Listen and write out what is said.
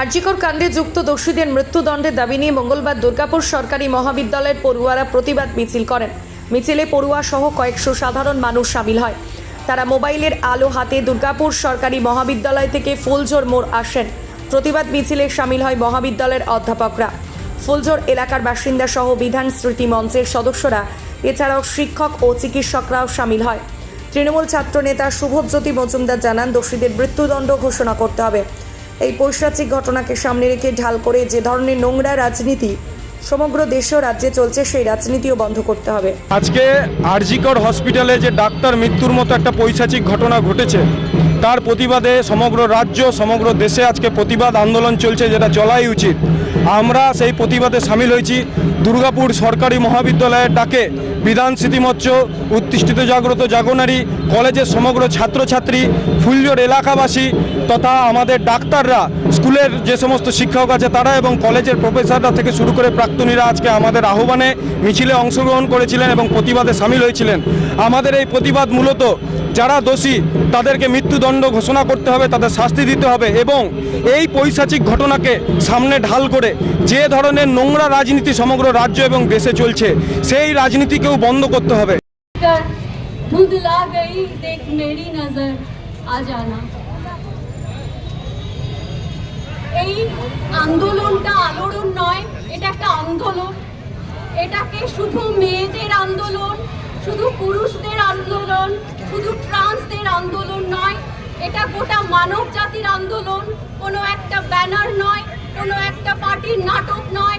আরজিকর কাণ্ডে যুক্ত দোষীদের মৃত্যুদণ্ডের দাবি নিয়ে মঙ্গলবার দুর্গাপুর সরকারি মহাবিদ্যালয়ের পড়ুয়ারা প্রতিবাদ মিছিল করেন। মিছিলে পড়ুয়া সহ কয়েকশো সাধারণ মানুষ সামিল হয়। তারা মোবাইলের আলো হাতে দুর্গাপুর সরকারি মহাবিদ্যালয় থেকে ফুলজোর মোড় আসেন। প্রতিবাদ মিছিলে সামিল হয় মহাবিদ্যালয়ের অধ্যাপকরা। ফুলজোর এলাকার বাসিন্দা সহ বিধান স্মৃতি মঞ্চের সদস্যরা, এছাড়াও শিক্ষক ও চিকিৎসকরাও সামিল হয়। তৃণমূল ছাত্র নেতা শুভজ্যোতি মজুমদার জানান, দোষীদের মৃত্যুদণ্ড ঘোষণা করতে হবে। এই পৈশাচিক ঘটনাকে সামনে রেখে ঢাল করে যে ধরনের নোংরা রাজনীতি সমগ্র দেশে রাজ্যে চলছে, সেই রাজনীতিও বন্ধ করতে হবে। আজকে আরজিকর হসপিটালে যে ডাক্তার মৃত্যুর মতো একটা পৈশাচিক ঘটনা ঘটেছে তার প্রতিবাদে সমগ্র রাজ্য, সমগ্র দেশে আজকে প্রতিবাদ আন্দোলন চলছে যেটা চলাই উচিত। আমরা সেই প্রতিবাদে সামিল হয়েছি। দুর্গাপুর সরকারি মহাবিদ্যালয়ের ডাকে বিধান স্মৃতিমঞ্চ, উত্তিষ্ঠিত জাগ্রত জাগনারী, কলেজের সমগ্র ছাত্রছাত্রী ফুলজোর এলাকাবাসী তথা আমাদের ডাক্তাররা, স্কুলের যে সমস্ত শিক্ষক আছে তারা এবং কলেজের প্রফেসররা থেকে শুরু করে প্রাক্তনীরা আজকে আমাদের আহ্বানে মিছিলে অংশগ্রহণ করেছিলেন এবং প্রতিবাদে সামিল হয়েছিলেন। আমাদের এই প্রতিবাদ মূলত যারা দোষী তাদেরকে মৃত্যুদণ্ড ঘোষণা করতে হবে তাদের শাস্তি দিতে হবে এবং এই পৈশাচিক ঘটনাকে সামনে ঢাল করে যে ধরনের নোংরা রাজনীতি সমগ্র রাজ্য এবং দেশে চলছে সেই রাজনীতিকেও বন্ধ করতে হবে कर धुंधला गई देख मेरी नजर आ जाना এই আন্দোলনটা আলোড়ন নয় এটা একটা আন্দোলন এটাকে শুধু মেয়েদের আন্দোলন এটা গোটা মানব জাতির আন্দোলন। কোনো একটা ব্যানার নয় কোনো একটা পার্টির নাটক নয়